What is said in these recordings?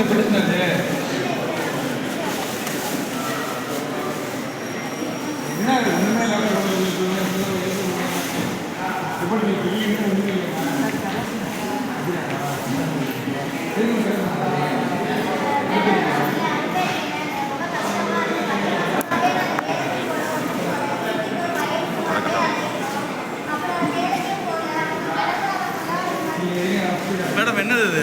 ஒன்றுமே இல்லையா மேடம் என்னது இது?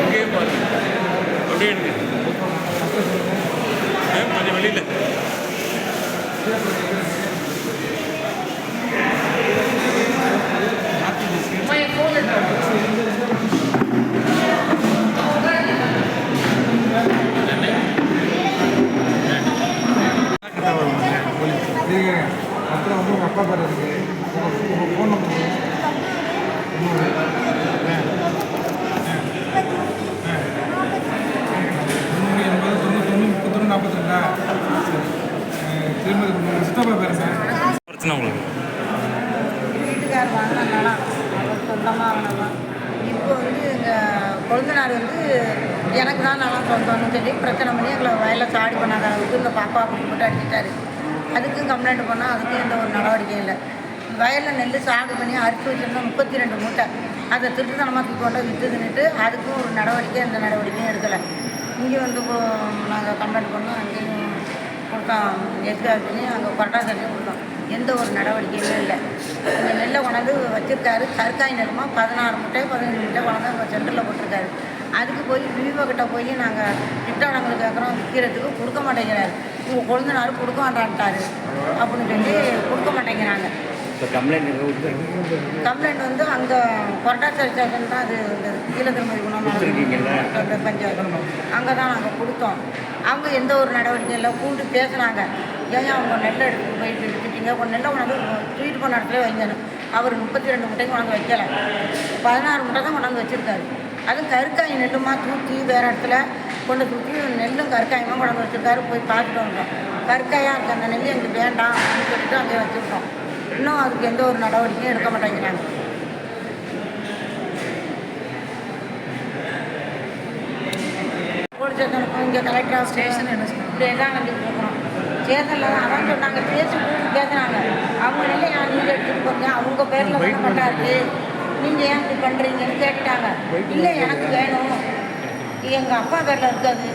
இங்கேயே பாருங்க அப்படியே எடுங்க மேம் கொஞ்சம் வெளியில் இருங்க அப்புறம் வந்து உங்கள் அப்பா பேர் இருக்கு உங்கள் ஃபோன் நம்பர் தொண்ணூறு எண்பது தொண்ணூத்தொன்று முப்பத்தொன்று நாற்பத்தி ரெண்டா திரும்ப உங்கள் சித்தப்பா பேர் சார் பிரச்சனை உங்களுக்கு வீட்டுக்கார் வாங்கின சொந்தமாக வாங்கினதான் இப்போ வந்து எங்கள் கொழுந்தனார் வந்து எனக்கு தான் நல்லா சொந்தம்னு சொல்லி பிரச்சனை பண்ணி எங்களை வயலில் சாடி பண்ணாத அளவுக்கு இந்த பாப்பா அப்படி போட்டு அடிச்சிட்டாரு. அதுக்கும் கம்ப்ளைண்ட் பண்ணால் அதுக்கும் எந்த ஒரு நடவடிக்கையும் இல்லை. வயலில் நெல் சாகு பண்ணி அரிசி வச்சிருந்தோம் முப்பத்தி ரெண்டு மூட்டை. அதை திருட்டுத்தனமாக தூக்கி கொண்டு விற்றுதுன்னுட்டு அதுக்கும் ஒரு நடவடிக்கை எந்த நடவடிக்கையும் எடுக்கலை. இங்கே வந்து நாங்கள் கம்ப்ளைண்ட் பண்ணோம் அங்கேயும் கொடுத்தோம் எஸ்கார்ட்லையும் அங்கே கொரட்டாசல்லையும் கொடுத்தோம் எந்த ஒரு நடவடிக்கையுமே இல்லை. இந்த நெல்லை கொண்டாந்து வச்சுருக்காரு. கற்காய் நெல்லுமா? பதினாறு முட்டை பதினஞ்சு முட்டை கொண்டாந்து அங்கே சென்டரில் போட்டிருக்காரு. அதுக்கு போய் விவோ கிட்ட போய் நாங்கள் திட்டாளங்களுக்கு கேட்குறோம் விற்கிறதுக்கு கொடுக்க மாட்டேங்கிறாரு. உங்கள் கொழுந்தனாரு கொடுக்க மாட்டான்ட்டாரு அப்படின்னு சொல்லி கொடுக்க மாட்டேங்கிறாங்க. இப்போ கம்ப்ளைண்ட் கம்ப்ளைண்ட் வந்து அங்கே கொரட்டாச்சல் ஸ்டேஷன் தான் அது இந்த கீழே திருமதி கொடுத்துருக்கீங்கல்ல? குணம் பஞ்சாயத்து. அங்கே தான் நாங்கள் கொடுத்தோம். அவங்க எந்த ஒரு நடவடிக்கையும் இல்லை கூப்பிட்டு பேசுனாங்க. ஏன் அவங்க நெல்லை எடுத்து போயிட்டு எடுத்துட்டீங்க? உங்கள் நெல்லை கொண்டாந்து ட்ரீட் பண்ண இடத்துல வைங்கணும் அவர் முப்பத்தி ரெண்டு முட்டையும் கொண்டாந்து வைக்கல. பதினாறு முட்டை தான் கொண்டாந்து வச்சுருக்காரு. அதுவும் கருக்காய் நெல்லுமா தூக்கி வேறு இடத்துல கொண்டு தூக்கி நெல்லும் கருக்காயுமா கொண்டாந்து வச்சுருக்காரு. போய் பார்த்துட்டு வந்தோம். கருக்காயாக இருக்க அந்த நெல் எங்களுக்கு வேண்டாம் அப்படின்னு சொல்லிட்டு அங்கே வச்சுருக்கோம். இன்னும் அதுக்கு எந்த ஒரு நடவடிக்கையும் எடுக்க மாட்டேங்கிறாங்க. இங்கே கலெக்டர் ஸ்டேஷன் என்ன இப்படி எல்லாம் நம்பிட்டு இருக்கிறோம் தான் அதான் சொன்னாங்க பேசி கூப்பிட்டு பேசுனாங்க அவங்க நான் நீங்கள் எடுத்துகிட்டு போங்க அவங்க பேரில் வந்து பட்டா இருக்கு நீங்கள் ஏன் இப்படி பண்ணுறீங்கன்னு கேட்டுட்டாங்க. இல்லை எனக்கு வேணும். எங்கள் அப்பா பேரில் இருக்காது.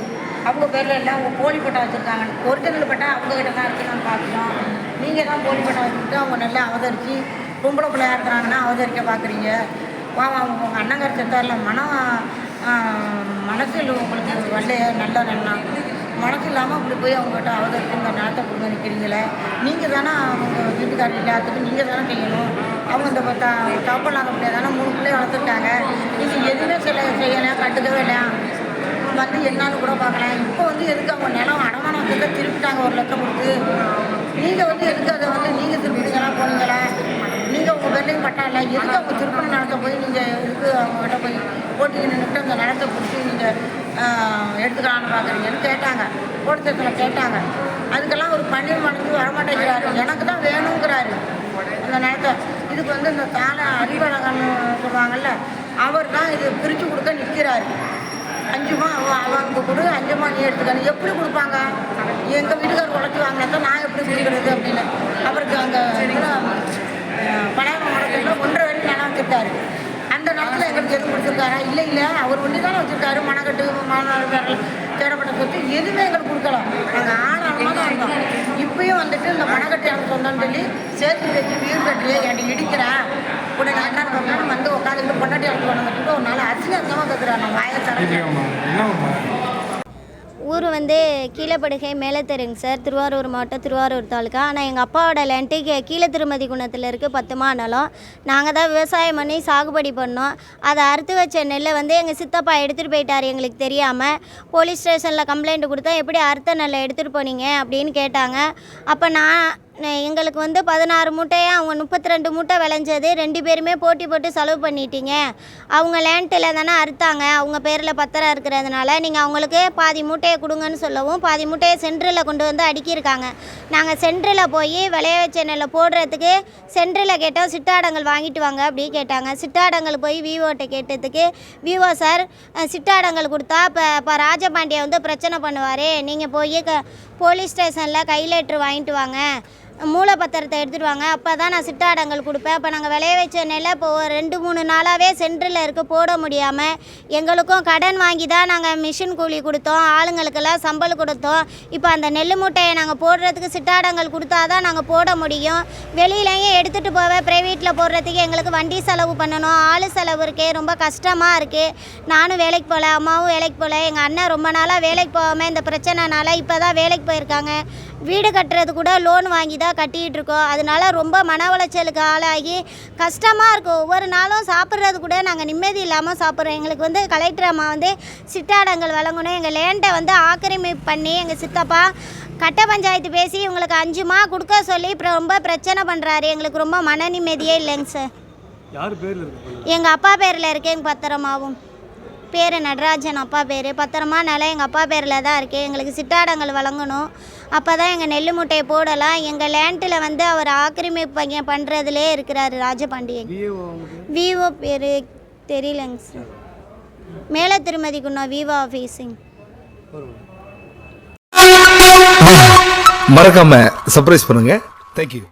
அவங்க பேரில் இல்லை அவங்க போலி பட்டா வச்சுருக்காங்க ஒரிஜினல் பட்டா அவங்க கிட்ட தான் இருக்குன்னு பார்க்குறோம் பார்க்கணும். நீங்கள் தான் போலி பண்ண வச்சுக்கிட்டு அவங்க நல்லா அவதரித்து பொம்பளை பிள்ளையா இருக்கிறாங்கன்னா அவதரிக்க பார்க்குறீங்க வா வா, உங்கள் அண்ணங்கார செத்தாரில் மனம் மனசில் உங்களுக்கு வரலைய நல்ல நல்லா மனசு இல்லாமல் அப்படி போய் அவங்ககிட்ட அவதரித்து இந்த நாட்டை கொடுங்க நிற்கிறீங்களே நீங்கள் தானே அவங்க வீட்டுக்காரர் எல்லாத்துக்கும் நீங்கள் தானே செய்யணும். அவங்க இந்த தா தப்பலாங்க பிள்ளைய தானே மூணு பிள்ளைய வளர்த்துருக்காங்க. நீங்கள் எதுவுமே செய்ய செய்யலை கட்டுக்கவே இல்லை வந்து என்னன்னு கூட பார்க்கலாம் இப்போ வந்து எதுக்கு அவங்க நிலம் அடமானம் வந்து திருப்பிட்டாங்க ஒரு லட்சம் கொடுத்து? நீங்கள் வந்து எதுக்கு அதை வந்து நீங்கள் திருப்பிட்டீங்களா போனீங்களா? நீங்கள் உங்கள் பேர்லையும் பட்டா இல்லை எதுக்கு அவங்க திருப்பண நிலத்தை போய் நீங்கள் எதுக்கு அவங்ககிட்ட போய் போட்டிக்கு நின்றுட்டு அந்த நிலத்தை பிடிச்சி நீங்கள் எடுத்துக்கலான்னு பார்க்குறீங்கன்னு கேட்டாங்க. போட்டத்தில் கேட்டாங்க. அதுக்கெல்லாம் ஒரு பன்னீர் மடங்கு வரமாட்டேங்கிறாரு. எனக்கு தான் வேணுங்கிறாரு. அந்த நிலத்தை. இதுக்கு வந்து இந்த கால அறிவழகன் சொல்லுவாங்கல்ல அவர் தான் இது பிரித்து கொடுக்க நிற்கிறாரு. அஞ்சுமா அவ- அவனுக்கு கொடு அஞ்சுமா நீ எடுத்துக்கணும் எப்படி கொடுப்பாங்க? எங்கள் வீட்டுக்கார் உழைச்சி வாங்கினா நான் எப்படி கொடுக்குறது அப்படின்னு. அவருக்கு அங்கே பழைய மடத்தில் ஒன்றரை வரைக்கும் நிலம் வச்சுருக்காரு. அந்த நிலத்தில் எங்களுக்கு எதுவும் கொடுத்துருக்காரா? இல்லை இல்லை அவர் ஒன்றி தானே வச்சுருக்காரு. மணக்கட்டு மாணவர்கள் தேடப்பட்ட சொத்து எதுவுமே எங்களுக்கு கொடுக்கலாம் நாங்கள் ஆளாளமாக இப்பயும் வந்துட்டு இந்த மனக்கட்டு எனக்கு சொந்தம்னு சொல்லி சேர்த்து வச்சு வீடு கட்டி என்னை இடிக்கிறேன் உடனே நான் என்ன பண்ணாலும் வந்து உட்காந்துட்டு பொண்டாட்டி எனக்கு கொண்டு வந்துட்டு ஒரு நாள் அசிங்கமாக கேட்குறேன் நான் வாயை தரேன் ஊர் வந்து கீழப்படுகை மேலத்தெருங்க சார். திருவாரூர் மாவட்டம் திருவாரூர் தாலுக்கா ஆனால் எங்கள் அப்பாவோட லேண்ட்டு கீ கீழே திருமதி குணத்தில் இருக்குது பத்து மாநிலம் நாங்கள் தான் விவசாயம் பண்ணி சாகுபடி பண்ணோம். அதை அறுத்து வச்ச நெல்லை வந்து எங்கள் சித்தப்பா எடுத்துகிட்டு போயிட்டார் எங்களுக்கு தெரியாமல் போலீஸ் ஸ்டேஷனில் கம்ப்ளைண்ட் கொடுத்தா எப்படி அறுத்த நெல்லை எடுத்துகிட்டு போனீங்க அப்படின்னு கேட்டாங்க. அப்போ நான் எங்களுக்கு வந்து பதினாறு மூட்டையை அவங்க முப்பத்தி ரெண்டு மூட்டை விளைஞ்சது. ரெண்டு பேருமே போட்டி போட்டு செலவு பண்ணிட்டீங்க. அவங்க லேண்ட்டில் தானே அறுத்தாங்க. அவங்க பேரில் பத்திரம் இருக்கிறதுனால நீங்கள் அவங்களுக்கு பாதி மூட்டையை கொடுங்கன்னு சொல்லவும் பாதி மூட்டையை சென்டரில் கொண்டு வந்து அடுக்கியிருக்காங்க. நாங்கள் சென்ட்ரில் போய் விளைய வச்ச நெல்லை போடுறதுக்கு சென்ட்ரில் கேட்டோம் சிட்டாடங்கள் வாங்கிட்டு வாங்க அப்படி கேட்டாங்க. சிட்டாடங்கள் போய் விவோட்ட கேட்டதுக்கு விவோ சார் சிட்டாடங்கள் கொடுத்தா இப்போ இப்போ ராஜபாண்டியை வந்து பிரச்சனை பண்ணுவார். நீங்கள் போய் க போலீஸ் ஸ்டேஷனில் கை லெட்ரு வாங்கிட்டு வாங்க. மூலப்பத்திரத்தை எடுத்துகிட்டு வாங்க. அப்போ தான் நான் சிட்டாடங்கள் கொடுப்பேன். இப்போ நாங்கள் விளைய வச்ச நெல்லை இப்போ ரெண்டு மூணு நாளாகவே சென்டரில் இருக்க. போட முடியாமல் எங்களுக்கும் கடன் வாங்கி தான் நாங்கள் மிஷின் கூலி கொடுத்தோம். ஆளுங்களுக்கெல்லாம் சம்பளம் கொடுத்தோம். இப்போ அந்த நெல் மூட்டையை நாங்கள் போடுறதுக்கு சிட்டாடங்கள் கொடுத்தா தான் நாங்கள் போட முடியும். வெளியிலையும் எடுத்துகிட்டு போக ப்ரைவேட்டில் போடுறதுக்கு எங்களுக்கு வண்டி செலவு பண்ணணும். ஆள் செலவு இருக்கே. ரொம்ப கஷ்டமாக இருக்குது நானும் வேலைக்கு போகல அம்மாவும் வேலைக்கு போகல எங்கள் அண்ணன் ரொம்ப நாளாக வேலைக்கு போகாமல் இந்த பிரச்சனைனால இப்போ தான் வேலைக்கு போயிருக்காங்க. வீடு கட்டுறது கூட லோன் வாங்கி தான் கட்டிகிட்டு இருக்கோம். அதனால ரொம்ப மன உளைச்சலுக்கு ஆளாகி கஷ்டமாக இருக்கும். ஒவ்வொரு நாளும் சாப்பிட்றது கூட நாங்கள் நிம்மதி இல்லாமல் சாப்பிட்றோம். எங்களுக்கு வந்து கலெக்டர் அம்மா வந்து சிட்டாடங்கள் வழங்கணும். எங்கள் லேண்டை வந்து ஆக்கிரமிப்பு பண்ணி எங்கள் சித்தப்பா கட்ட பஞ்சாயத்து பேசி இவங்களுக்கு அஞ்சுமா கொடுக்க சொல்லி இப்போ ரொம்ப பிரச்சனை பண்ணுறாரு எங்களுக்கு ரொம்ப மன நிம்மதியே இல்லைங்க சார். எங்கள் அப்பா பேரில் இருக்கு எங்கள் பத்திரமாவும். பேர் நடராஜன் அப்பா பேர். பத்திரமா நிலம் எங்கள் அப்பா பேரில் தான் இருக்குது எங்களுக்கு சிட்டாடங்கள் வழங்கணும். அப்போ தான் எங்கள் நெல் மூட்டையை போடலாம். எங்கள் லேண்டில் வந்து அவர் ஆக்கிரமிப்பு பையன் பண்ணுறதுலே இருக்கிறாரு ராஜபாண்டியன். விவோ பேர் தெரியலங்க சார் மேலே திருமதி குண்ணா விவோ ஆஃபீஸிங் மறக்காம சர்ப்ரைஸ் பண்ணுங்க. தேங்க்யூ